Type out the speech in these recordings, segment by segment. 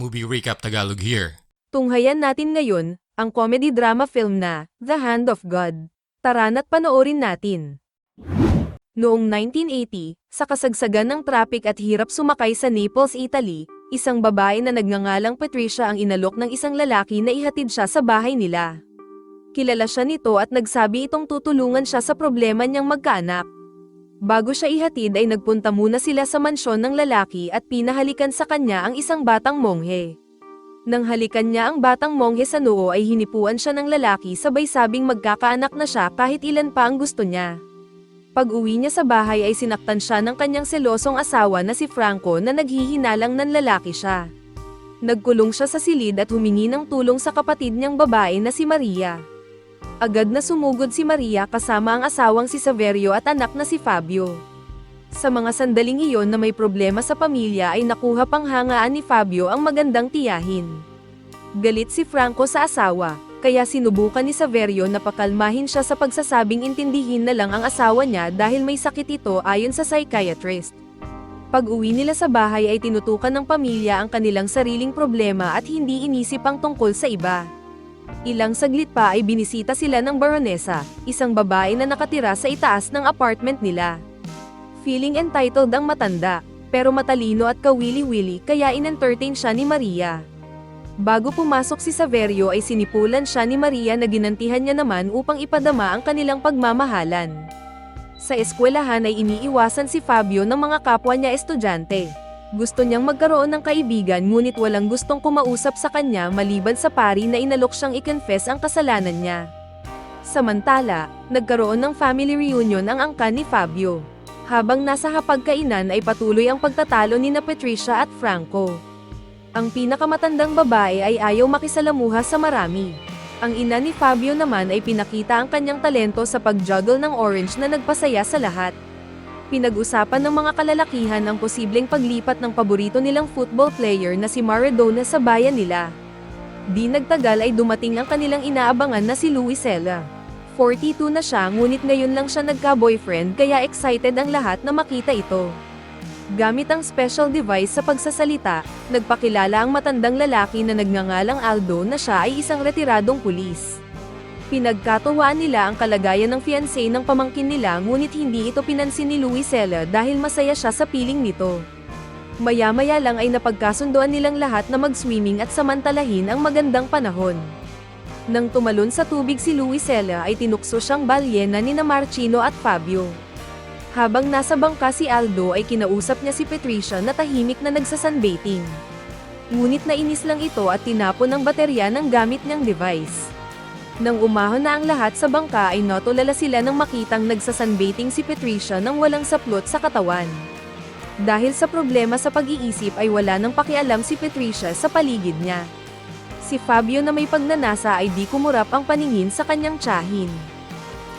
Movie Recap Tagalog here. Tunghayan natin ngayon, ang comedy-drama film na, The Hand of God. Tara na't panoorin natin. Noong 1980, sa kasagsagan ng traffic at hirap sumakay sa Naples, Italy, isang babae na nagngangalang Patricia ang inalok ng isang lalaki na ihatid siya sa bahay nila. Kilala siya nito at nagsabi itong tutulungan siya sa problema niyang magkaanak. Bago siya ihatid ay nagpunta muna sila sa mansyon ng lalaki at pinahalikan sa kanya ang isang batang monghe. Nang halikan niya ang batang monghe sa noo ay hinipuan siya ng lalaki sabay sabing magkakaanak na siya kahit ilan pa ang gusto niya. Pag uwi niya sa bahay ay sinaktan siya ng kanyang selosong asawa na si Franco na naghihinalang ng lalaki siya. Nagkulong siya sa silid at humingi ng tulong sa kapatid niyang babae na si Maria. Agad na sumugod si Maria kasama ang asawang si Saverio at anak na si Fabio. Sa mga sandaling iyon na may problema sa pamilya ay nakuha pang hangaan ni Fabio ang magandang tiyahin. Galit si Franco sa asawa, kaya sinubukan ni Saverio na pakalmahin siya sa pagsasabing intindihin na lang ang asawa niya dahil may sakit ito ayon sa psychiatrist. Pag uwi nila sa bahay ay tinutukan ng pamilya ang kanilang sariling problema at hindi inisip ang tungkol sa iba. Ilang saglit pa ay binisita sila ng baronesa, isang babae na nakatira sa itaas ng apartment nila. Feeling entitled ang matanda, pero matalino at kawili-wili kaya inentertain siya ni Maria. Bago pumasok si Saverio ay sinipulan siya ni Maria na ginantihan niya naman upang ipadama ang kanilang pagmamahalan. Sa eskwelahan ay iniiwasan si Fabio ng mga kapwa niya estudyante. Gusto niyang magkaroon ng kaibigan ngunit walang gustong kumausap sa kanya maliban sa pari na inalok siyang i-confess ang kasalanan niya. Samantala, nagkaroon ng family reunion ang angkan ni Fabio. Habang nasa hapagkainan ay patuloy ang pagtatalo ni na Patricia at Franco. Ang pinakamatandang babae ay ayaw makisalamuha sa marami. Ang ina ni Fabio naman ay pinakita ang kanyang talento sa pag-juggle ng orange na nagpasaya sa lahat. Pinag-usapan ng mga kalalakihan ang posibleng paglipat ng paborito nilang football player na si Maradona sa bayan nila. Di nagtagal ay dumating ang kanilang inaabangan na si Luisela. 42 na siya ngunit ngayon lang siya nagka-boyfriend kaya excited ang lahat na makita ito. Gamit ang special device sa pagsasalita, nagpakilala ang matandang lalaki na nagngangalang Aldo na siya ay isang retiradong pulis. Pinagkatuwaan nila ang kalagayan ng fiancé ng pamangkin nila ngunit hindi ito pinansin ni Luisela dahil masaya siya sa piling nito. Maya-maya lang ay napagkasundoan nilang lahat na mag-swimming at samantalahin ang magandang panahon. Nang tumalon sa tubig si Luisela ay tinukso siyang balyena ni na Marchino at Fabio. Habang nasa bangka si Aldo ay kinausap niya si Patricia na tahimik na nagsasunbathing. Ngunit nainis lang ito at tinapon ang baterya ng gamit niyang device. Nang umahon na ang lahat sa bangka ay natulala sila nang makitang nagsasunbathing si Patricia nang walang saplot sa katawan. Dahil sa problema sa pag-iisip ay wala nang pakialam si Patricia sa paligid niya. Si Fabio na may pagnanasa ay di kumurap ang paningin sa kanyang tiyahin.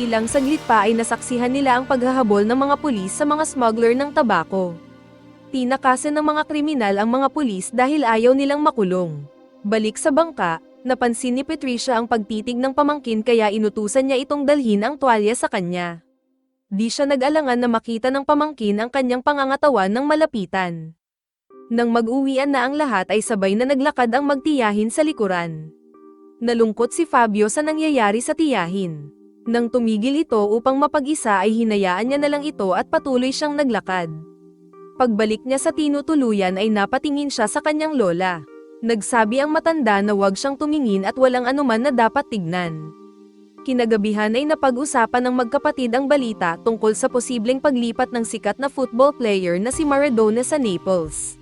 Ilang saglit pa ay nasaksihan nila ang paghahabol ng mga pulis sa mga smuggler ng tabako. Tinakasan ng mga kriminal ang mga pulis dahil ayaw nilang makulong. Balik sa bangka, napansin ni Patricia ang pagtitig ng pamangkin kaya inutusan niya itong dalhin ang tuwalya sa kanya. Di siya nag-alangan na makita ng pamangkin ang kanyang pangangatawan ng malapitan. Nang mag-uwian na ang lahat ay sabay na naglakad ang magtiyahin sa likuran. Nalungkot si Fabio sa nangyayari sa tiyahin. Nang tumigil ito upang mapag-isa ay hinayaan niya na lang ito at patuloy siyang naglakad. Pagbalik niya sa tinutuluyan ay napatingin siya sa kanyang lola. Nagsabi ang matanda na huwag siyang tumingin at walang anuman na dapat tignan. Kinagabihan ay napag-usapan ng magkapatid ang balita tungkol sa posibleng paglipat ng sikat na football player na si Maradona sa Naples.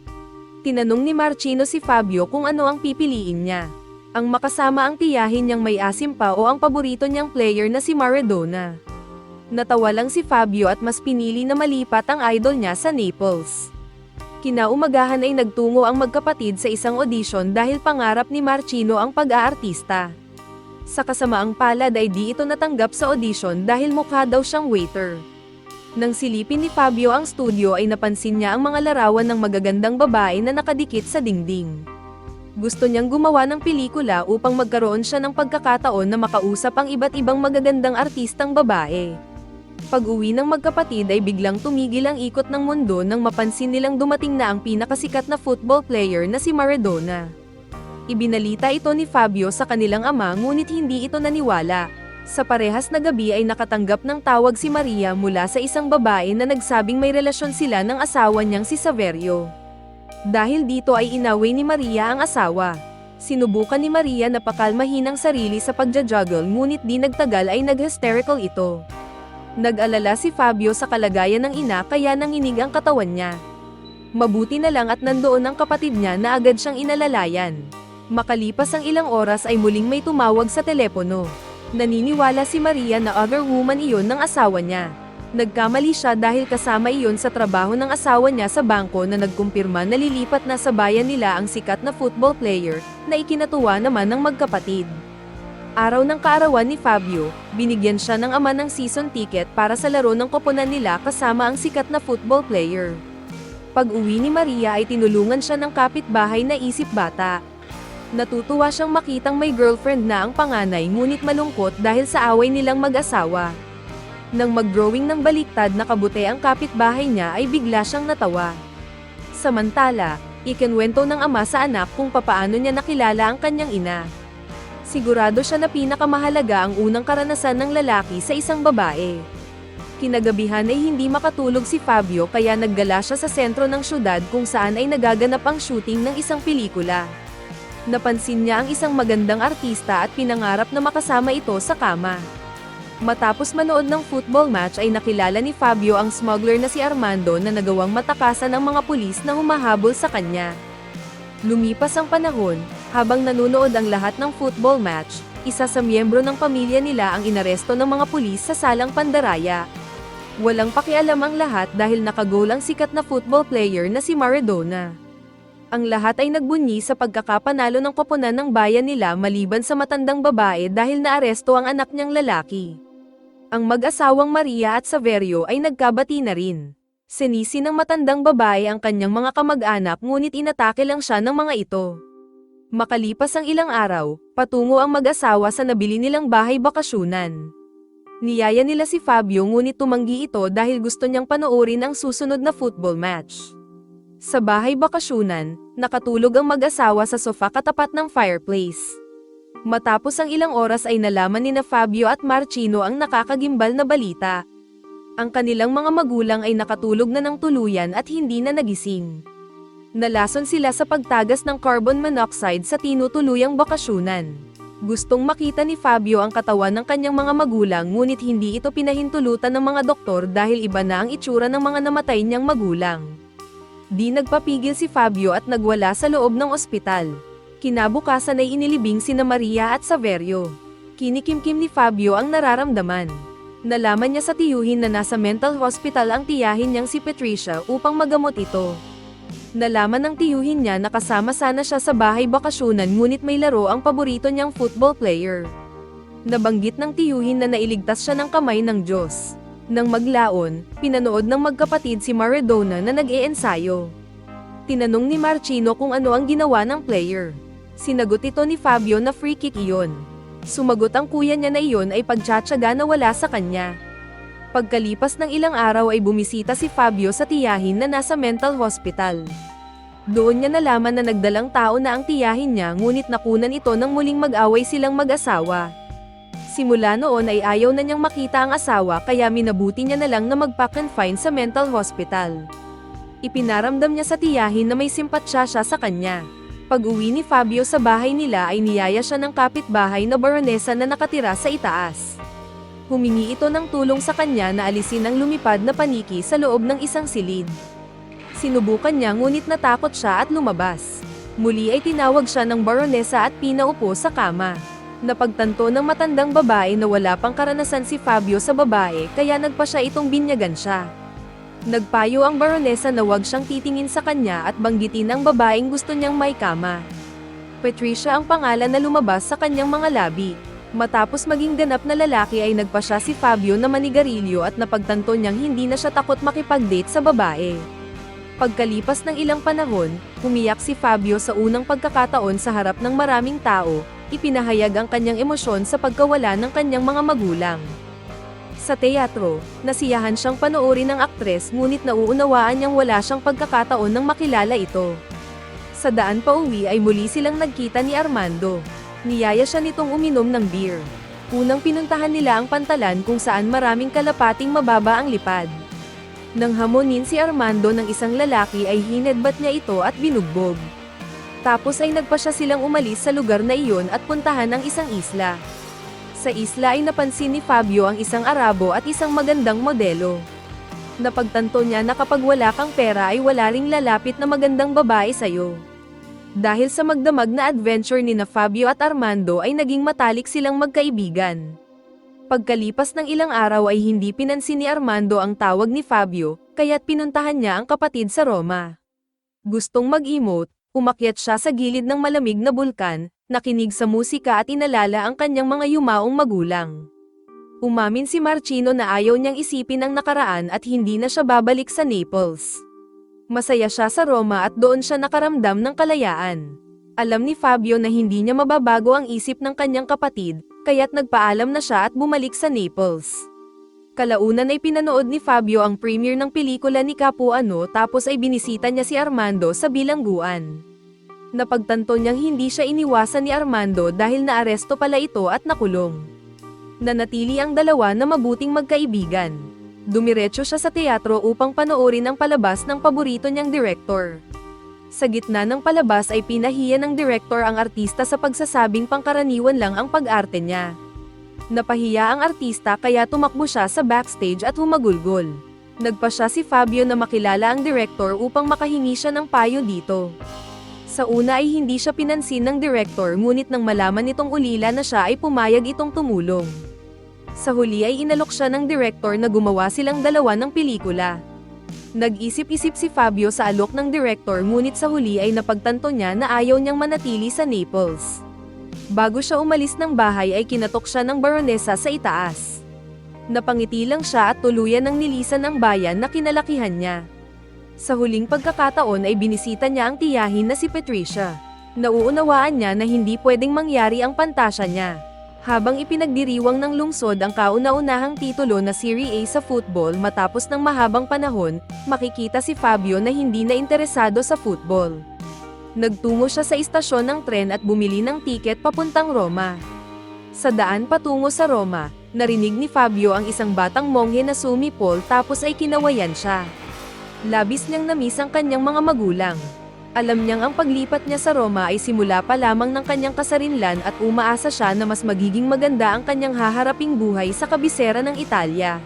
Tinanong ni Marchino si Fabio kung ano ang pipiliin niya. Ang makasama ang tiyahin niyang may asim pa o ang paborito niyang player na si Maradona. Natawa lang si Fabio at mas pinili na malipat ang idol niya sa Naples. Kinaumagahan ay nagtungo ang magkapatid sa isang audition dahil pangarap ni Marchino ang pag-aartista. Sa kasamaang palad ay di ito natanggap sa audition dahil mukha daw siyang waiter. Nang silipin ni Fabio ang studio ay napansin niya ang mga larawan ng magagandang babae na nakadikit sa dingding. Gusto niyang gumawa ng pelikula upang magkaroon siya ng pagkakataon na makausap ang iba't ibang magagandang artistang babae. Pag-uwi ng magkapatid ay biglang tumigil ang ikot ng mundo nang mapansin nilang dumating na ang pinakasikat na football player na si Maradona. Ibinalita ito ni Fabio sa kanilang ama ngunit hindi ito naniwala. Sa parehas na gabi ay nakatanggap ng tawag si Maria mula sa isang babae na nagsabing may relasyon sila ng asawa niyang si Saverio. Dahil dito ay inaway ni Maria ang asawa. Sinubukan ni Maria na pakalmahin ang sarili sa pagja-juggle ngunit di nagtagal ay nag-hysterical ito. Nag-alala si Fabio sa kalagayan ng ina kaya nanginig ang katawan niya. Mabuti na lang at nandoon ang kapatid niya na agad siyang inalalayan. Makalipas ang ilang oras ay muling may tumawag sa telepono. Naniniwala si Maria na other woman iyon ng asawa niya. Nagkamali siya dahil kasama iyon sa trabaho ng asawa niya sa bangko na nagkumpirma na lilipat na sa bayan nila ang sikat na football player na ikinatuwa naman ng magkapatid. Araw ng kaarawan ni Fabio, binigyan siya ng ama ng season ticket para sa laro ng koponan nila kasama ang sikat na football player. Pag-uwi ni Maria ay tinulungan siya ng kapitbahay na isip bata. Natutuwa siyang makitang may girlfriend na ang panganay ngunit malungkot dahil sa away nilang mag-asawa. Nang mag-drawing ng baliktad na kabute ang kapitbahay niya ay bigla siyang natawa. Samantala, ikinwento ng ama sa anak kung papaano niya nakilala ang kanyang ina. Sigurado siya na pinakamahalaga ang unang karanasan ng lalaki sa isang babae. Kinagabihan ay hindi makatulog si Fabio kaya naggala siya sa sentro ng syudad kung saan ay nagaganap ang shooting ng isang pelikula. Napansin niya ang isang magandang artista at pinangarap na makasama ito sa kama. Matapos manood ng football match ay nakilala ni Fabio ang smuggler na si Armando na nagawang matakasan ng mga pulis na humahabol sa kanya. Lumipas ang panahon, habang nanunood ang lahat ng football match, isa sa miyembro ng pamilya nila ang inaresto ng mga pulis sa salang pandaraya. Walang pakialam ang lahat dahil nakagol ang sikat na football player na si Maradona. Ang lahat ay nagbunyi sa pagkakapanalo ng koponan ng bayan nila maliban sa matandang babae dahil naaresto ang anak niyang lalaki. Ang mag-asawang Maria at Saverio ay nagkabati na rin. Sinisi ng matandang babae ang kanyang mga kamag-anak ngunit inatake lang siya ng mga ito. Makalipas ang ilang araw, patungo ang mag-asawa sa nabili nilang bahay bakasyunan. Niyaya nila si Fabio ngunit tumanggi ito dahil gusto niyang panoorin ang susunod na football match. Sa bahay bakasyunan, nakatulog ang mag-asawa sa sofa katapat ng fireplace. Matapos ang ilang oras ay nalaman ni na Fabio at Marchino ang nakakagimbal na balita. Ang kanilang mga magulang ay nakatulog na ng tuluyan at hindi na nagising. Nalason sila sa pagtagas ng carbon monoxide sa tinutuluyang bakasyunan. Gustong makita ni Fabio ang katawan ng kanyang mga magulang ngunit hindi ito pinahintulutan ng mga doktor dahil iba na ang itsura ng mga namatay niyang magulang. Di nagpapigil si Fabio at nagwala sa loob ng ospital. Kinabukasan ay inilibing sina Maria at Saverio. Kinikimkim ni Fabio ang nararamdaman. Nalaman niya sa tiyuhin na nasa mental hospital ang tiyahin niyang si Patricia upang magamot ito. Nalaman ng tiyuhin niya na kasama sana siya sa bahay bakasyunan ngunit may laro ang paborito niyang football player. Nabanggit ng tiyuhin na nailigtas siya ng kamay ng Diyos. Nang maglaon, pinanood ng magkapatid si Maradona na nag-iensayo. Tinanong ni Marchino kung ano ang ginawa ng player. Sinagot ito ni Fabio na free kick iyon. Sumagot ang kuya niya na iyon ay pagtsatsaga na wala sa kanya. Pagkalipas ng ilang araw ay bumisita si Fabio sa tiyahin na nasa mental hospital. Doon niya nalaman na nagdalang tao na ang tiyahin niya ngunit nakunan ito nang muling mag-away silang mag-asawa. Simula noon ay ayaw na niyang makita ang asawa kaya minabuti niya na lang na magpa-confine sa mental hospital. Ipinaramdam niya sa tiyahin na may simpatsya siya sa kanya. Pag-uwi ni Fabio sa bahay nila ay niyaya siya ng kapitbahay na baronesa na nakatira sa itaas. Humingi ito ng tulong sa kanya na alisin ang lumipad na paniki sa loob ng isang silid. Sinubukan niya ngunit natakot siya at lumabas. Muli ay tinawag siya ng baronesa at pinaupo sa kama. Napagtanto ng matandang babae na wala pang karanasan si Fabio sa babae kaya nagpa siya itong binyagan siya. Nagpayo ang baronesa na wag siyang titingin sa kanya at banggitin ang babaeng gusto niyang may kama. Patricia ang pangalan na lumabas sa kanyang mga labi. Matapos maging ganap na lalaki ay nagpa siya si Fabio na manigarilyo at napagtanto niyang hindi na siya takot makipag-date sa babae. Pagkalipas ng ilang panahon, umiyak si Fabio sa unang pagkakataon sa harap ng maraming tao, ipinahayag ang kanyang emosyon sa pagkawala ng kanyang mga magulang. Sa teatro, nasiyahan siyang panoorin ng aktres ngunit nauunawaan niyang wala siyang pagkakataon nang makilala ito. Sa daan pa uwi ay muli silang nagkita ni Armando. Niyaya siya nitong uminom ng beer. Unang pinuntahan nila ang pantalan kung saan maraming kalapating mababa ang lipad. Nang hamonin si Armando ng isang lalaki ay hinedbat niya ito at binugbog. Tapos ay nagpa siya silang umalis sa lugar na iyon at puntahan ang isang isla. Sa isla ay napansin ni Fabio ang isang Arabo at isang magandang modelo. Napagtanto niya na kapag wala kang pera ay wala ring lalapit na magandang babae sa'yo. Dahil sa magdamag na adventure ni na Fabio at Armando ay naging matalik silang magkaibigan. Pagkalipas ng ilang araw ay hindi pinansin ni Armando ang tawag ni Fabio, kaya't pinuntahan niya ang kapatid sa Roma. Gustong mag-emote, umakyat siya sa gilid ng malamig na bulkan, nakinig sa musika at inalala ang kanyang mga yumaong magulang. Umamin si Marchino na ayaw niyang isipin ang nakaraan at hindi na siya babalik sa Naples. Masaya siya sa Roma at doon siya nakaramdam ng kalayaan. Alam ni Fabio na hindi niya mababago ang isip ng kanyang kapatid, kaya't nagpaalam na siya at bumalik sa Naples. Kalaunan ay pinanood ni Fabio ang premiere ng pelikula ni Capuano tapos ay binisita niya si Armando sa bilangguan. Napagtanto niyang hindi siya iniwasan ni Armando dahil naaresto pala ito at nakulong. Nanatili ang dalawa na mabuting magkaibigan. Dumiretso siya sa teatro upang panoorin ang palabas ng paborito niyang direktor. Sa gitna ng palabas ay pinahiya ng direktor ang artista sa pagsasabing pangkaraniwan lang ang pag-arte niya. Napahiya ang artista kaya tumakbo siya sa backstage at humagulgol. Nagpa siya si Fabio na makilala ang direktor upang makahingi siya ng payo dito. Sa una ay hindi siya pinansin ng direktor ngunit nang malaman nitong ulila na siya ay pumayag itong tumulong. Sa huli ay inalok siya ng direktor na gumawa silang dalawa ng pelikula. Nag-isip-isip si Fabio sa alok ng direktor ngunit sa huli ay napagtanto niya na ayaw niyang manatili sa Naples. Bago siya umalis ng bahay ay kinatok siya ng baronesa sa itaas. Napangiti lang siya at tuluyan ng nilisan ang bayan na kinalakihan niya. Sa huling pagkakataon ay binisita niya ang tiyahin na si Patricia. Nauunawaan niya na hindi pwedeng mangyari ang pantasya niya. Habang ipinagdiriwang ng lungsod ang kauna-unahang titulo na Serie A sa football matapos ng mahabang panahon, makikita si Fabio na hindi na interesado sa football. Nagtungo siya sa istasyon ng tren at bumili ng tiket papuntang Roma. Sa daan patungo sa Roma, narinig ni Fabio ang isang batang monghe na sumipol tapos ay kinawayan siya. Labis niyang namiss ang kanyang mga magulang. Alam niyang ang paglipat niya sa Roma ay simula pa lamang ng kanyang kasarinlan at umaasa siya na mas magiging maganda ang kanyang haharaping buhay sa kabisera ng Italia.